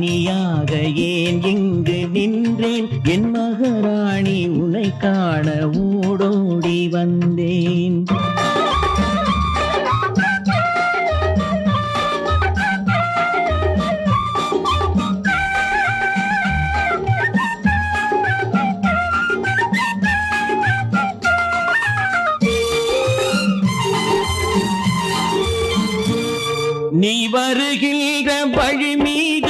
மலரோடு தனியாக ஏன் இங்கு நின்றேன்? என் மகராணி உனை காண ஓடோடி வந்தேன். நீ வருகின்ற வழி மீது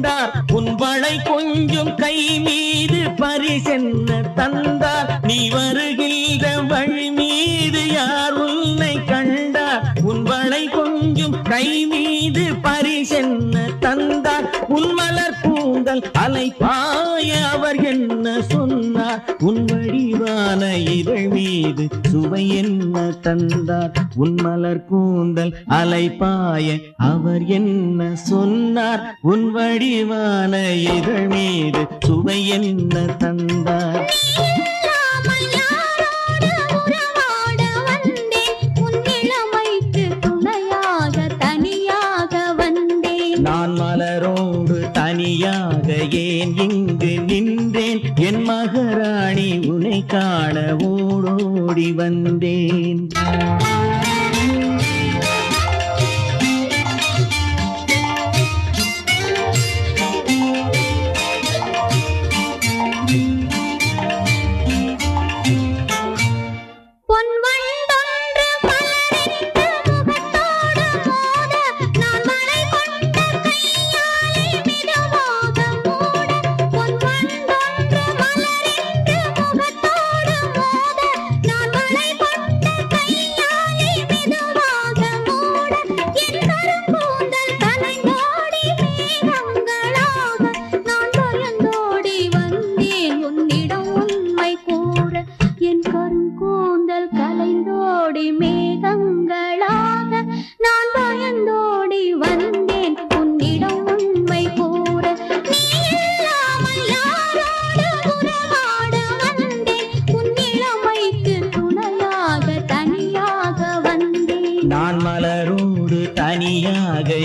கொண்டார் உன்வளை கொஞ்சம் கை மீது பரிசென்ன தந்தார். நீ வருகின்ற வழி மீது யார் உன்னை கண்டார்? உன்வளை கொஞ்சம் கை மீது பரிசென்ன தந்தார். உன் மலர் கூந்தல் அலை பாய அவர் என்ன சொன்னார்? உன் வடிவான இதழ் மீது சுவை என்ன தந்தார்? உன் மலர் கூந்தல் அலை பாய அவர் என்ன சொன்னார்? உன் வடிவான இதழ் மீது சுவை என்ன தந்தார்? நான் மலரோடு தனியாக ஏன் இங்கு நின்றேன்? என் மகராணி உனை காண ஓடோடி வந்தேன்.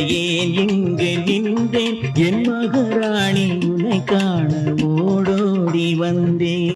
ஏன் இங்கு நின்றேன்? என் மகராணி உன்னை காண ஓடோடி வந்தேன்.